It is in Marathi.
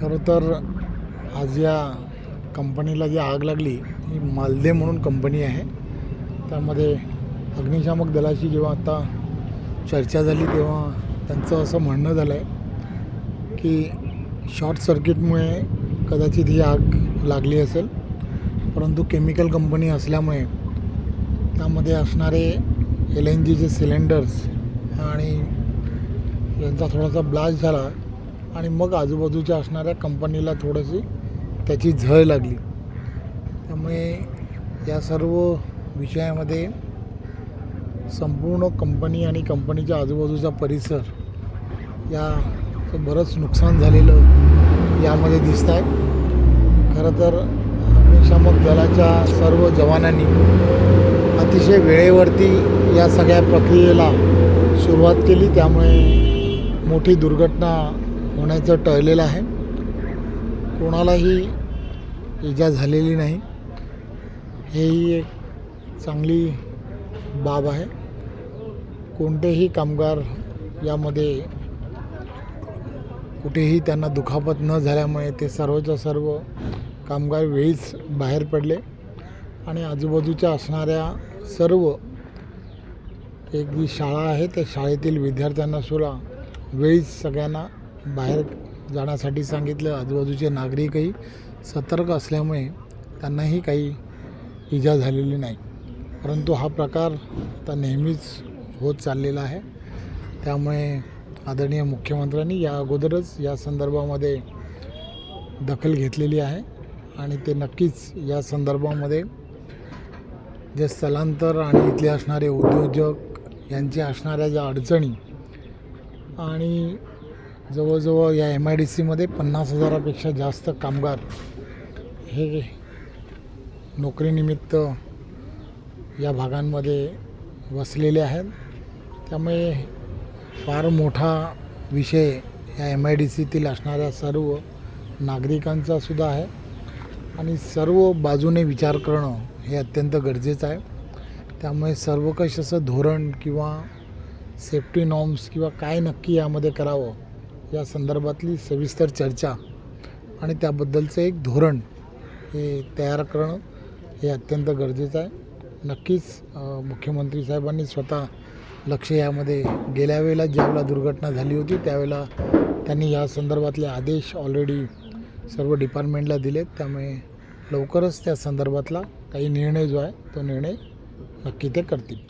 खरं तर आज या कंपनीला जी आग लागली ही मालदे म्हणून कंपनी आहे. त्यामध्ये अग्निशामक दलाशी जेव्हा आता चर्चा झाली तेव्हा त्यांचं असं म्हणणं झालं आहे की शॉर्ट सर्किटमुळे कदाचित ही आग लागली असेल. परंतु केमिकल कंपनी असल्यामुळे त्यामध्ये असणारे एल एन जीचे सिलेंडर्स आणि यांचा थोडासा ब्लास्ट झाला. आणि मग आजूबाजूच्या असणाऱ्या कंपनीला थोडीशी त्याची झळ लागली. त्यामुळे या सर्व विषयामध्ये संपूर्ण कंपनी आणि कंपनीच्या आजूबाजूचा परिसर या बरंच नुकसान झालेलं यामध्ये दिसत आहे खरं तर अग्निशामक दलाच्या सर्व जवानांनी अतिशय वेळेवरती या सगळ्या प्रक्रियेला सुरुवात केली. त्यामुळे मोठी दुर्घटना होण्याचं टळलेलं आहे. कोणालाही इजा झालेली नाही. हेही एक चांगली बाब आहे. कोणतेही कामगार यामध्ये कुठेही त्यांना दुखापत न झाल्यामुळे ते सर्वच्या सर्व कामगार वेळीच बाहेर पडले आणि आजूबाजूच्या असणाऱ्या सर्व एक जी शाळा आहे त्या शाळेतील विद्यार्थ्यांना सुद्धा वेळीच सगळ्यांना बाहेर जाण्यासाठी सांगितलं. आजूबाजूचे नागरिकही सतर्क असल्यामुळे त्यांनाही काही इजा झालेली नाही. परंतु हा प्रकार आता नेहमीच होत चाललेला आहे. त्यामुळे आदरणीय मुख्यमंत्र्यांनी या अगोदरच या संदर्भामध्ये दखल घेतलेली आहे आणि ते नक्कीच या संदर्भामध्ये जे स्थलांतर आणि इथले असणारे उद्योजक यांच्या असणाऱ्या ज्या अडचणी आणि जवळजवळ या एम आय डी सीमध्ये पन्नास हजारापेक्षा जास्त कामगार हे नोकरीनिमित्त या भागांमध्ये वसलेले आहेत. त्यामुळे फार मोठा विषय या एम आय डी सीतील असणाऱ्या सर्व नागरिकांचा सुद्धा आहे. आणि सर्व बाजूने विचार करणं हे अत्यंत गरजेचं आहे. त्यामुळे सर्वकष असं धोरण किंवा सेफ्टी नॉर्म्स किंवा काय नक्की यामध्ये करावं या संदर्भातली सविस्तर चर्चा आणि त्याबद्दलचं एक धोरण हे तयार करणं हे अत्यंत गरजेचं आहे. नक्कीच मुख्यमंत्री साहेबांनी स्वतः लक्ष यामध्ये गेल्या वेळेला ज्यावेळेला दुर्घटना झाली होती त्यावेळेला त्यांनी या संदर्भातले आदेश ऑलरेडी सर्व डिपार्टमेंटला दिलेत. त्यामुळे लवकरच त्या संदर्भातला काही निर्णय जो आहे तो निर्णय नक्की ते करतील.